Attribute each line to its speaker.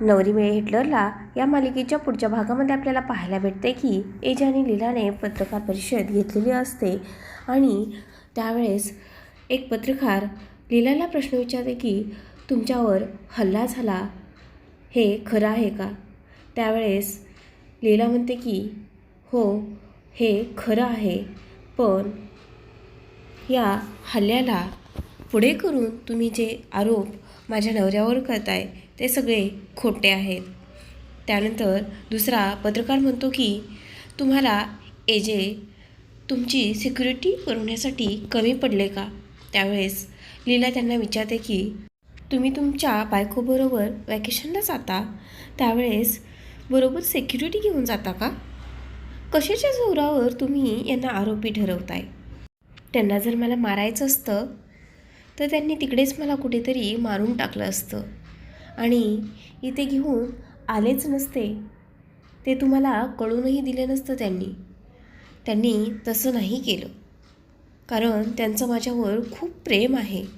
Speaker 1: नवरी मिळे हिटलरला या मालिकेच्या पुढच्या भागामध्ये आपल्याला पाहायला भेटते की एज आणि लीलाने पत्रकार परिषद घेतलेली असते. आणि त्यावेळेस एक पत्रकार लीलाला प्रश्न विचारते की तुमच्यावर हल्ला झाला? हे खरं आहे का? त्यावेळेस लीला म्हणते की हो हे खरं आहे. पण या हल्ल्याला पुढे करून तुम्ही जे आरोप माझ्या नवऱ्यावर करताय ते सगळे खोटे आहेत. त्यानंतर दुसरा पत्रकार म्हणतो की तुम्हाला एजे तुमची सिक्युरिटी पुरवण्यासाठी कमी पडले का? त्यावेळेस लीला त्यांना विचारते की तुम्ही तुमच्या बायकोबरोबर वॅकेशनला जाता? त्यावेळेस बरोबर सिक्युरिटी घेऊन जाता का? कशाच्या जोरावर तुम्ही यांना आरोपी ठरवताय? त्यांना जर मला मारायचं असतं तर त्यांनी तिकडेच मला कुठेतरी मारून टाकलं असतं. आणि इथे घेऊन आलेच नसते. ते तुम्हाला कळूनही दिलं नसतं त्यांनी. त्यांनी तसं नाही केलं. कारण त्यांचं माझ्यावर खूप प्रेम आहे.